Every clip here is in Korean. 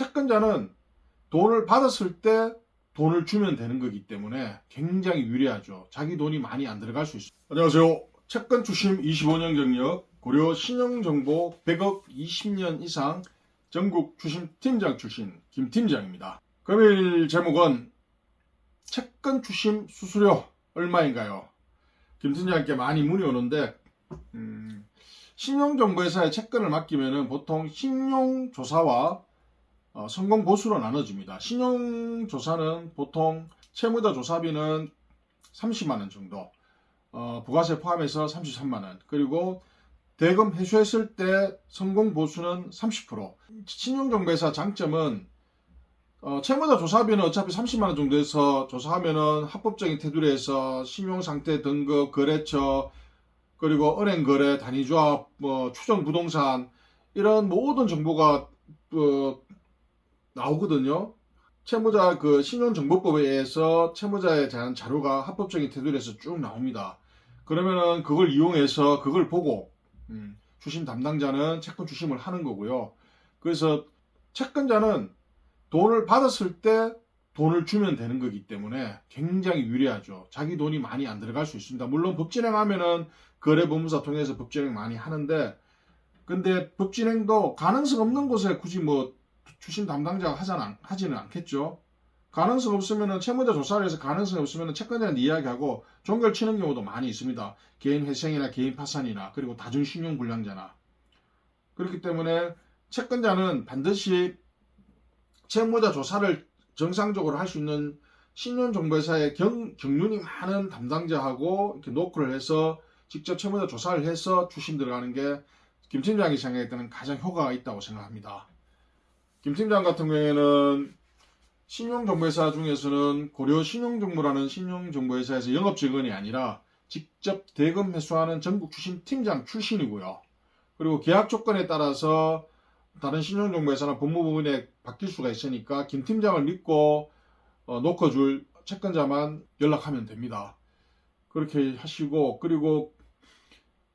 채권자는 돈을 받았을 때 돈을 주면 되는 거기 때문에 굉장히 유리하죠. 자기 돈이 많이 안 들어갈 수 있어요. 안녕하세요. 채권 추심 25년 경력, 고려 신용정보 100억 20년 이상 전국 추심 팀장 출신 김 팀장입니다. 금일 제목은 채권 추심 수수료 얼마인가요? 김 팀장님께 많이 문의 오는데 음, 신용정보회사에 채권을 맡기면은 보통 신용조사와 어, 성공 보수로 나눠집니다. 신용조사는 보통 채무자 조사비는 30만 원 정도, 어, 부가세 포함해서 33만 원, 그리고 대금 회수했을 때 성공 보수는 30%. 신용정보회사 장점은 어, 채무자 조사비는 어차피 30만 원 정도에서 조사하면은 합법적인 테두리에서 신용 상태 등급, 거래처, 그리고 은행 거래, 단위조합, 뭐 추정 부동산 이런 모든 정보가 어, 나오거든요. 채무자 그 신용정보법에 의해서 채무자에 대한 자료가 합법적인 테두리에서 쭉 나옵니다. 그러면은 그걸 이용해서 그걸 보고 음, 주심 담당자는 채권 주심을 하는 거고요. 그래서 채권자는 돈을 받았을 때 돈을 주면 되는 거기 때문에 굉장히 유리하죠. 자기 돈이 많이 안 들어갈 수 있습니다. 물론 법진행하면은 거래법무사 통해서 법진행 많이 하는데 근데 법진행도 가능성 없는 곳에 굳이 뭐 주심 담당자가 하잖아, 하지는 않겠죠. 가능성 없으면은 채무자 조사를 해서 가능성이 없으면은 채권자한테 이야기하고 종결 치는 경우도 많이 있습니다. 개인 회생이나 개인 파산이나 그리고 다중 신용 불량자나 그렇기 때문에 채권자는 반드시 채무자 조사를 정상적으로 할 수 있는 신용정보회사의 경, 경륜이 많은 담당자하고 이렇게 노크를 해서 직접 채무자 조사를 해서 주심 들어가는 게 김 팀장이 생각할 때는 가장 효과가 있다고 생각합니다. 김 팀장 같은 경우에는 신용정보회사 중에서는 고려 신용정보라는 신용정보회사에서 영업 직원이 아니라 직접 대금 회수하는 전국 주심 팀장 출신이고요. 그리고 계약 조건에 따라서 다른 신용정보회사나 법무부문에 바뀔 수가 있으니까 김 팀장을 믿고 어, 놓고줄 채권자만 연락하면 됩니다. 그렇게 하시고 그리고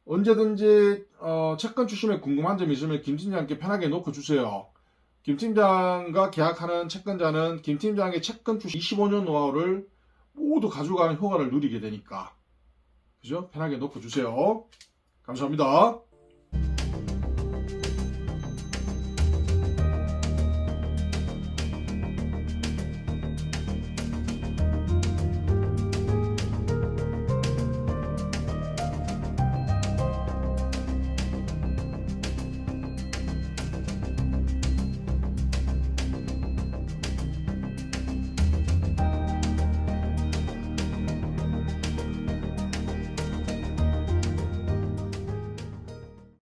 언제든지 어, 채권 주심에 궁금한 점 있으면 김 팀장께 편하게 놓고 주세요. 김 팀장과 계약하는 채권자는 김 팀장의 채권 주심 25년 노하우를 모두 가져가는 효과를 누리게 되니까 그죠? 편하게 놓고 주세요. 감사합니다.